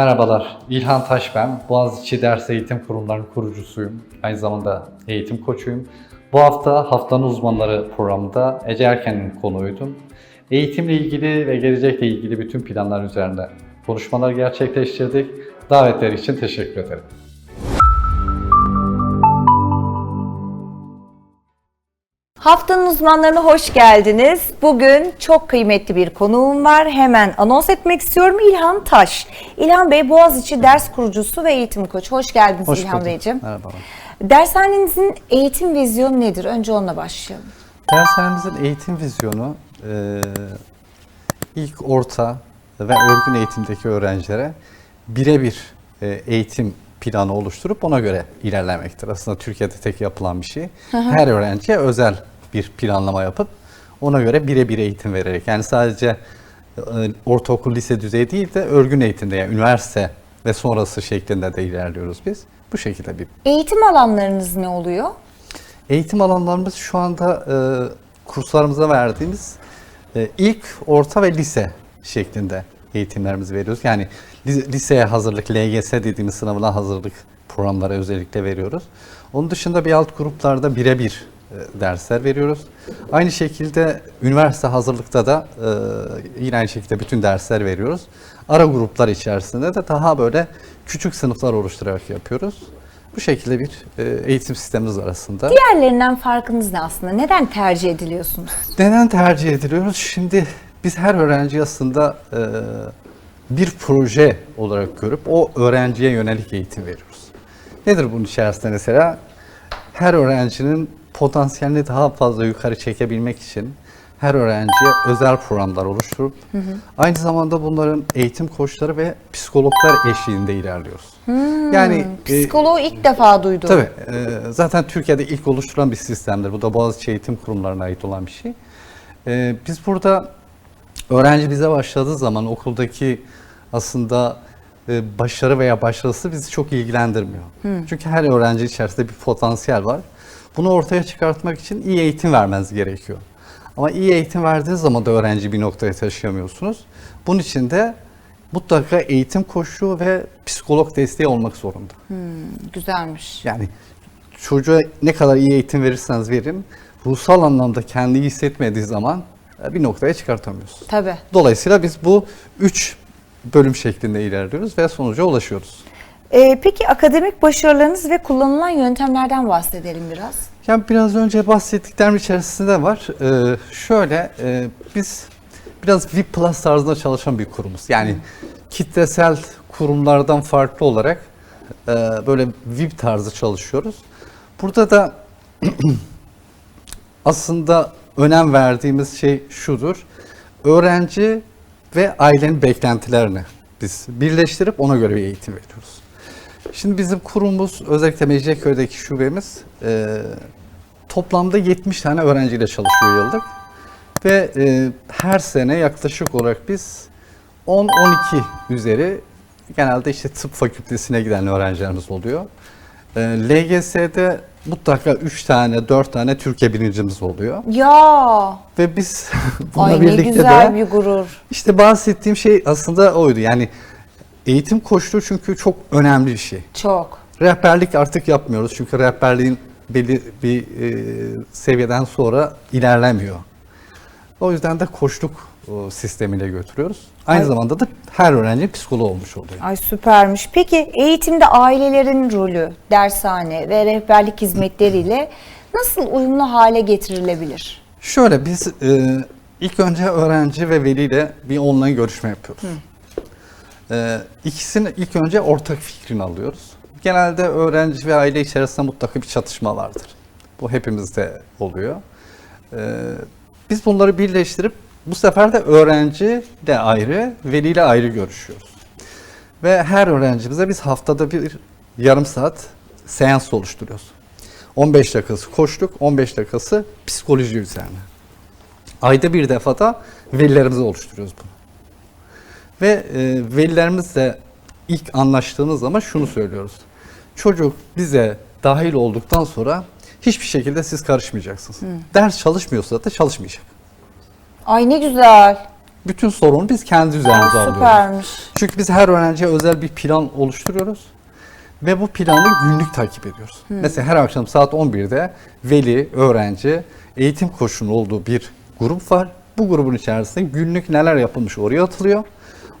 Merhabalar, İlhan Taş ben. Boğaziçi Ders Eğitim Kurumlarının kurucusuyum. Aynı zamanda eğitim koçuyum. Bu hafta Haftanın Uzmanları programında Ece Erken'in konuğuydum. Eğitimle ilgili ve gelecekle ilgili bütün planlar üzerinde konuşmalar gerçekleştirdik. Davetler için teşekkür ederim. Haftanın uzmanlarına hoş geldiniz. Bugün çok kıymetli bir konuğum var. Hemen anons etmek istiyorum. İlhan Taş. İlhan Bey Boğaziçi ders kurucusu ve eğitim koçu. Hoş geldiniz Hoş İlhan bulduk. Beyciğim. Merhabalar. Dershanenizin eğitim vizyonu nedir? Önce onunla başlayalım. Dershanemizin eğitim vizyonu e, ilk orta ve örgün eğitimdeki öğrencilere birebir e, eğitim planı oluşturup ona göre ilerlemektir. Aslında Türkiye'de tek yapılan bir şey. Her öğrenciye özel bir planlama yapıp ona göre birebir eğitim vererek yani sadece e, ortaokul lise düzeyi değil de örgün eğitimde yani üniversite ve sonrası şeklinde de ilerliyoruz biz. Bu şekilde bir Eğitim alanlarınız ne oluyor? Eğitim alanlarımız şu anda e, kurslarımıza verdiğimiz e, ilk, orta ve lise şeklinde eğitimlerimizi veriyoruz. Yani li- liseye hazırlık, LGS dediğimiz sınavına hazırlık programları özellikle veriyoruz. Onun dışında bir alt gruplarda birebir dersler veriyoruz. Aynı şekilde üniversite hazırlıkta da e, yine aynı şekilde bütün dersler veriyoruz. Ara gruplar içerisinde de daha böyle küçük sınıflar oluşturarak yapıyoruz. Bu şekilde bir e, eğitim sistemimiz var aslında. Diğerlerinden farkınız ne aslında? Neden tercih ediliyorsunuz? Neden tercih ediliyoruz? Şimdi biz her öğrenci aslında e, bir proje olarak görüp o öğrenciye yönelik eğitim veriyoruz. Nedir bunun içerisinde mesela? Her öğrencinin potansiyelini daha fazla yukarı çekebilmek için her öğrenciye özel programlar oluşturup aynı zamanda bunların eğitim koçları ve psikologlar eşliğinde ilerliyoruz. Yani e, Psikoloğu ilk defa duydum. Tabii. e, zaten Türkiye'de ilk oluşturulan bir sistemdir. Bu da Boğaziçi Eğitim Kurumlarına ait olan bir şey. E, biz burada öğrenci bize başladığı zaman okuldaki aslında e, başarı veya başarısı bizi çok ilgilendirmiyor. Çünkü her öğrenci içerisinde bir potansiyel var. Bunu ortaya çıkartmak için iyi eğitim vermeniz gerekiyor. Ama iyi eğitim verdiğiniz zaman da öğrenci bir noktaya taşıyamıyorsunuz. Bunun için de mutlaka eğitim koşulu ve psikolog desteği olmak zorunda. Güzelmiş. Yani çocuğa ne kadar iyi eğitim verirseniz verin, ruhsal anlamda kendini hissetmediği zaman e, bir noktaya çıkartamıyoruz. Tabii. Dolayısıyla biz bu üç bölüm şeklinde ilerliyoruz ve sonuca ulaşıyoruz. Ee, peki akademik başarılarınız ve kullanılan yöntemlerden bahsedelim biraz. Yani biraz önce bahsettiklerim içerisinde var. Ee, şöyle, e, biz biraz VIP Plus tarzında çalışan bir kurumuz. Yani kitlesel kurumlardan farklı olarak e, böyle VIP tarzı çalışıyoruz. Burada da aslında önem verdiğimiz şey şudur. Öğrenci ve ailenin beklentilerini biz birleştirip ona göre bir eğitim veriyoruz. Şimdi bizim kurumumuz özellikle Mecidiyeköy'deki şubemiz e, toplamda 70 tane öğrenciyle çalışıyor yıllık. Ve e, her sene yaklaşık olarak biz 10-12 üzeri genelde işte tıp fakültesine giden öğrencilerimiz oluyor. E, LGS'de mutlaka 3 tane, 4 tane Türkiye birincimiz oluyor. Ya, Ve biz bununla ay ne birlikte güzel de bir gurur. işte bahsettiğim şey aslında oydu. Yani eğitim koçluğu çünkü çok önemli bir şey. Çok. Rehberlik artık yapmıyoruz çünkü rehberliğin belli bir e, seviyeden sonra ilerlemiyor. O yüzden de koçluk e, sistemiyle götürüyoruz. Aynı Ay. zamanda da her öğrenci psikoloğu olmuş oluyor. Ay süpermiş. Peki eğitimde ailelerin rolü, dershane ve rehberlik hizmetleriyle nasıl uyumlu hale getirilebilir? Şöyle biz e, ilk önce öğrenci ve veliyle bir online görüşme yapıyoruz. E, ikisini ilk önce ortak fikrini alıyoruz. Genelde öğrenci ve aile içerisinde mutlaka bir çatışma vardır. Bu hepimizde oluyor. E, biz bunları birleştirip bu sefer de öğrenci de ayrı, veliyle ayrı görüşüyoruz. Ve her öğrencimize biz haftada bir yarım saat seans oluşturuyoruz. 15 dakikası koştuk, 15 dakikası psikoloji üzerine. Ayda bir defa da velilerimize oluşturuyoruz bunu. Ve e, velilerimizle ilk anlaştığımız zaman şunu söylüyoruz. Çocuk bize dahil olduktan sonra hiçbir şekilde siz karışmayacaksınız. Ders çalışmıyorsa da çalışmayacak. Ay ne güzel. Bütün sorunu biz kendi üzerimize alıyoruz. Süpermiş. Çünkü biz her öğrenciye özel bir plan oluşturuyoruz. Ve bu planı günlük takip ediyoruz. Mesela her akşam saat 11'de veli, öğrenci, eğitim koşunun olduğu bir grup var. Bu grubun içerisinde günlük neler yapılmış oraya atılıyor.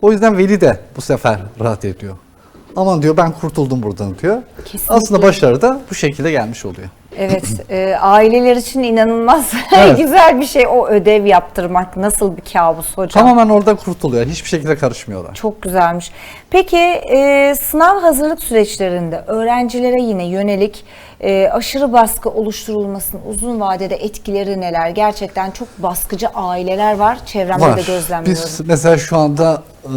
O yüzden veli de bu sefer rahat ediyor. Aman diyor ben kurtuldum buradan diyor. Kesinlikle. Aslında başarı da bu şekilde gelmiş oluyor. Evet, e, aileler için inanılmaz Evet. güzel bir şey o ödev yaptırmak. Nasıl bir kabus hocam? Tamamen orada kurtuluyor. Hiçbir şekilde karışmıyorlar. Çok güzelmiş. Peki e, sınav hazırlık süreçlerinde öğrencilere yine yönelik e, aşırı baskı oluşturulmasının uzun vadede etkileri neler? Gerçekten çok baskıcı aileler var. Çevremde de gözlemliyorum. Biz mesela şu anda e,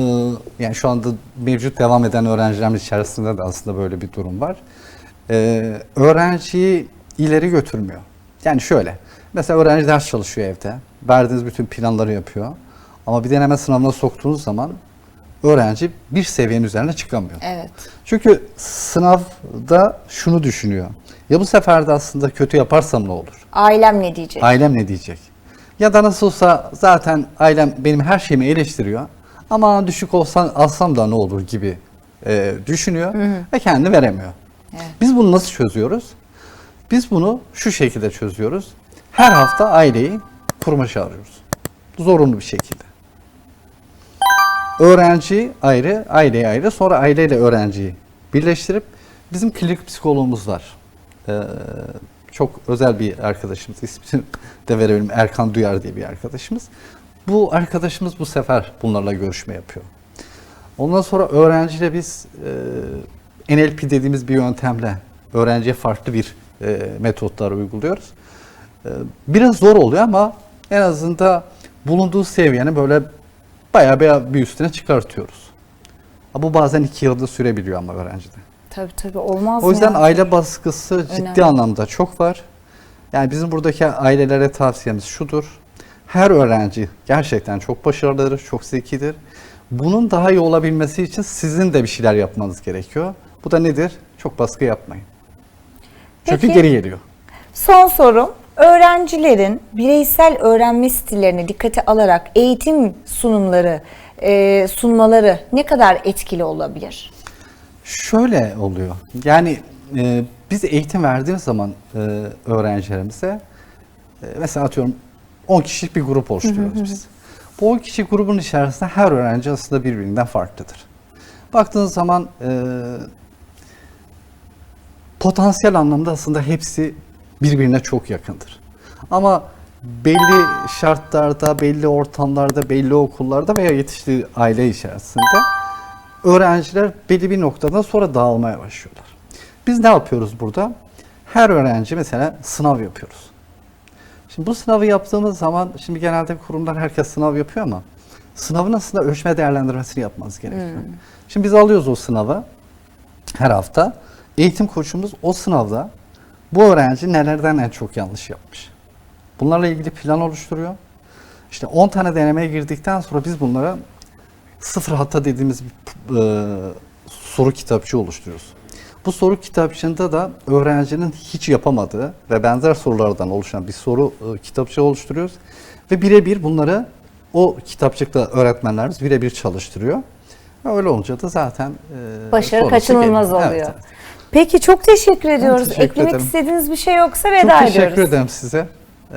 yani şu anda mevcut devam eden öğrencilerimiz içerisinde de aslında böyle bir durum var. E, öğrenciyi ileri götürmüyor. Yani şöyle. Mesela öğrenci ders çalışıyor evde. Verdiğiniz bütün planları yapıyor. Ama bir deneme sınavına soktuğunuz zaman öğrenci bir seviyenin üzerine çıkamıyor. Evet. Çünkü sınavda şunu düşünüyor. Ya bu sefer de aslında kötü yaparsam ne olur? Ailem ne diyecek? Ailem ne diyecek? Ya da nasıl olsa zaten ailem benim her şeyimi eleştiriyor. Ama düşük olsan alsam da ne olur gibi e, düşünüyor ve kendini veremiyor. Evet. Biz bunu nasıl çözüyoruz? Biz bunu şu şekilde çözüyoruz. Her hafta aileyi kuruma çağırıyoruz. Zorunlu bir şekilde. Öğrenci ayrı, aileyi ayrı, sonra aileyle öğrenciyi birleştirip bizim klinik psikologumuz var. Ee, çok özel bir arkadaşımız, ismini de verebilirim Erkan Duyar diye bir arkadaşımız. Bu arkadaşımız bu sefer bunlarla görüşme yapıyor. Ondan sonra öğrenciyle biz e, NLP dediğimiz bir yöntemle öğrenciye farklı bir e, metotlar uyguluyoruz. E, biraz zor oluyor ama en azından bulunduğu seviyenin böyle bayağı bayağı bir üstüne çıkartıyoruz. Ha, Bu bazen iki yılda sürebiliyor ama öğrencide. Tabii tabii olmaz O yüzden mı? aile baskısı ciddi Önemli. anlamda çok var. Yani bizim buradaki ailelere tavsiyemiz şudur. Her öğrenci gerçekten çok başarılıdır, çok zekidir. Bunun daha iyi olabilmesi için sizin de bir şeyler yapmanız gerekiyor. Bu da nedir? Çok baskı yapmayın. Çünkü Peki. geri geliyor. Son sorum. Öğrencilerin bireysel öğrenme stillerini dikkate alarak eğitim sunumları e, sunmaları ne kadar etkili olabilir? Şöyle oluyor. Yani e, biz eğitim verdiğimiz zaman e, öğrencilerimize e, mesela atıyorum 10 kişilik bir grup oluşturuyoruz biz. Bu 10 kişi grubun içerisinde her öğrenci aslında birbirinden farklıdır. Baktığınız zaman e, potansiyel anlamda aslında hepsi birbirine çok yakındır. Ama belli şartlarda, belli ortamlarda, belli okullarda veya yetiştiği aile içerisinde öğrenciler belli bir noktadan sonra dağılmaya başlıyorlar. Biz ne yapıyoruz burada? Her öğrenci mesela sınav yapıyoruz. Şimdi bu sınavı yaptığımız zaman, şimdi genelde kurumlar herkes sınav yapıyor ama sınavın aslında ölçme değerlendirmesini yapmanız gerekiyor. Şimdi biz alıyoruz o sınavı her hafta. Eğitim koçumuz o sınavda bu öğrenci nelerden en çok yanlış yapmış. Bunlarla ilgili plan oluşturuyor. İşte 10 tane denemeye girdikten sonra biz bunlara sıfır hata dediğimiz bir e, soru kitapçığı oluşturuyoruz. Bu soru kitapçığında da öğrencinin hiç yapamadığı ve benzer sorulardan oluşan bir soru e, kitapçığı oluşturuyoruz. Ve birebir bunları o kitapçıkta öğretmenlerimiz birebir çalıştırıyor. Öyle olunca da zaten e, Başarı kaçınılmaz geliyor. oluyor. Evet, evet. Peki çok teşekkür ediyoruz. teşekkür Eklemek ederim. istediğiniz bir şey yoksa veda Çok teşekkür ediyoruz. ederim size e,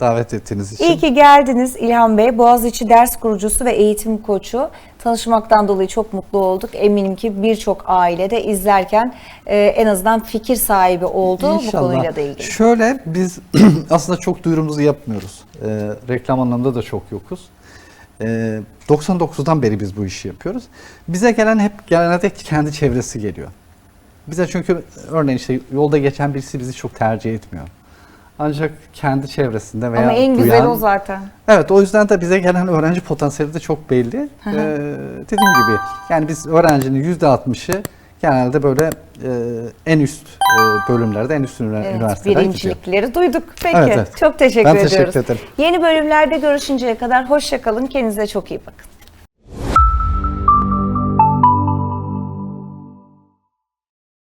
davet ettiğiniz için. İyi ki geldiniz İlhan Bey. Boğaziçi ders kurucusu ve eğitim koçu. Tanışmaktan dolayı çok mutlu olduk. Eminim ki birçok ailede izlerken e, en azından fikir sahibi oldu bu konuyla da ilgili. Şöyle biz aslında çok duyurumuzu yapmıyoruz. Ee, reklam anlamında da çok yokuz. Ee, 99'dan beri biz bu işi yapıyoruz. Bize gelen hep genelde kendi çevresi geliyor. Bize çünkü örneğin işte yolda geçen birisi bizi çok tercih etmiyor. Ancak kendi çevresinde veya Ama en güzel duyan- o zaten. Evet o yüzden de bize gelen öğrenci potansiyeli de çok belli. Ee, dediğim gibi yani biz öğrencinin %60'ı genelde böyle e, en üst e, bölümlerde, en üst Evet, üniversiteler gidiyor. birincilikleri duyduk. Peki, Evet, evet. çok teşekkür Ben teşekkür ediyoruz. ederim. Yeni bölümlerde görüşünceye kadar hoşça kalın. Kendinize çok iyi bakın.